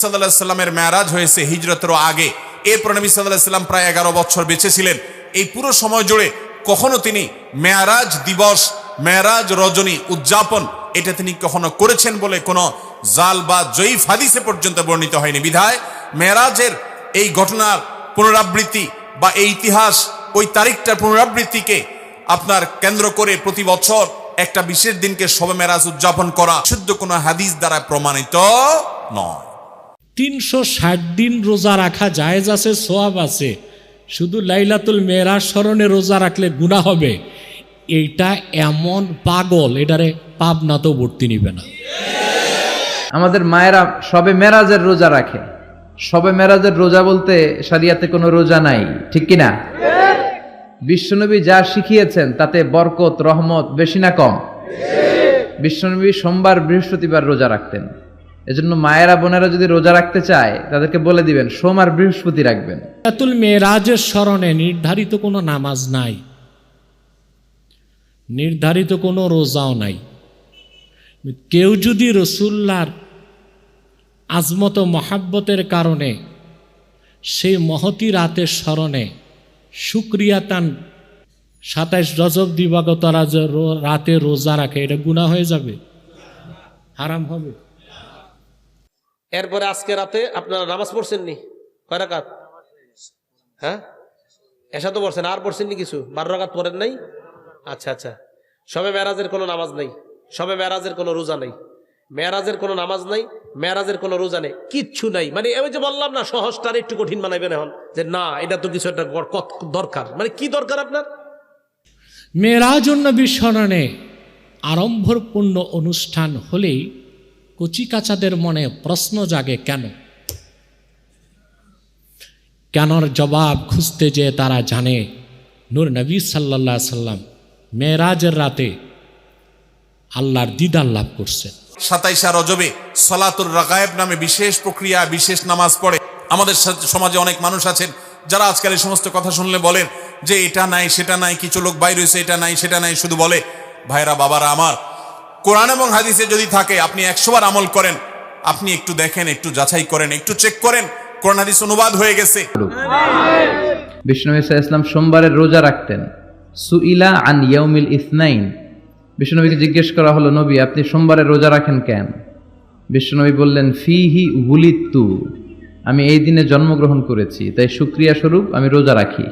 সাল্লামের ম্যারাজ হয়েছে হিজরতেরও আগে। এরপর নবী সাল্লাহ সাল্লাম প্রায় এগারো বছর বেঁচে ছিলেন। এই পুরো সময় জুড়ে কখনো তিনি মেয়ারাজ দিবস, মেয়ারাজ রজনী উদযাপন, এটা তিনি কখনো করেছেন বলে কোনো জাল বা জয়ীফ হাদিসে পর্যন্ত বর্ণিত হয়নি। বিধায় মেয়ারাজের এই ঘটনার পুনরাবৃত্তি বা এই ইতিহাস ওই তারিখটার পুনরাবৃত্তিকে আপনার কেন্দ্র করে প্রতি বছর একটা বিশেষ দিনকে শবে মেরাজ উদযাপন করা শুদ্ধ কোনো হাদিস দ্বারা প্রমাণিত নয়। তিনশো ষাট দিন রোজা রাখা জায়েজ আছে, সোয়াব আছে। শুধু লাইলাতুল মেয়েরার স্মরণে রোজা রাখলে গুণা হবে। এইটা এমন পাগল, এটারে পাবনা তো ভর্তি নিবে না। আমাদের মায়েরা সবে মেরাজের রোজা রাখে। সবে মেরাজের রোজা বলতে সারিয়াতে কোনো রোজা নাই, ঠিক কি না বিশ্বনবী যা শিখিয়েছেন, তাতে বরকত, রহমত, বেশি না কম। বিশ্বনবী সোমবার বৃহস্পতিবার রোজা রাখতেন। এজন্য মায়েরা, বোনেরা যদি রোজা রাখতে চায়, তাদেরকে বলে দিবেন, সোম আর বৃহস্পতি রাখবেন। লাইলাতুল মেয়েরাজের স্মরণে নির্ধারিত কোনো নামাজ নাই। নির্ধারিত কোনো রোজাও নাই। কেউ যদি রসুল্লার আজমত মহাব্বতের কারণে সেই মহতি রাতের স্মরণে সুক্রিয়াতান সাতাইশ রজব দিবাগত রাতে রোজা রাখে, এটা গুণা হয়ে যাবে? হারাম হবে? এরপরে আজকে রাতে আপনারা নামাজ পড়ছেন নি কয় রাকাত? হ্যাঁ? এসা তো পড়ছেন, আর পড়ছেন নি কিছু? বারো রাকাত পড়েন নাই? আচ্ছা আচ্ছা। সবে মেরাজের কোনো নামাজ নেই। সবে মেরাজের কোনো রোজা নেই। মেরাজের কোনো নামাজ নাই মেরাজের কোনো রোজা নেই, কিচ্ছু নাই। মানে আমি যে বললাম না, সহজটার একটু কঠিন বানাইবেন এখন, যে না, এটা তো কিছু একটা দরকার। মানে কি দরকার আপনার? মেরাজ নবীর স্মরণে আড়ম্বরপূর্ণ অনুষ্ঠান হলেই কচিকাচাদের মনে প্রশ্ন জাগে কেন? কেনর জবাব খুঁজতে যে তারা জানে? নূর নবী সাল্লাহ সাল্লাম মেরাজের রাতে আল্লাহর দিদার লাভ করছেন। সাতাইশা রজবে সলাতুর রাগায়েব নামে বিশেষ প্রক্রিয়া, বিশেষ নামাজ পড়ে। আমাদের সমাজে অনেক মানুষ আছেন যারা আজকাল এই সমস্ত কথা শুনলে বলেন যে এটা নাই, সেটা নাই, কিছু লোক বাইরে হয়েছে, এটা নাই, সেটা নাই, শুধু বলে, ভাইরা, বাবারা আমার কোরআন এবং হাদিসে যদি থাকে, আপনি একশোবার আমল করেন, আপনি একটু দেখেন, একটু যাচাই করেন, একটু চেক করেন, কোরআন, হাদিস অনুবাদ হয়ে গেছে। বিষ্ণু ইসলাম সোমবারের রোজা রাখতেন। সুইলা আন ইয়াউমিল ইসনাইন। বিষ্ণুনবীকে জিজ্ঞেস করা হলো, নবী, আপনি সোমবারের রোজা রাখেন কেন? বিষ্ণুনবী বললেন, ফিহি উলিত্তু। আমি এই দিনে জন্মগ্রহণ করেছি, তাই সুক্রিয়া স্বরূপ আমি রোজা রাখি।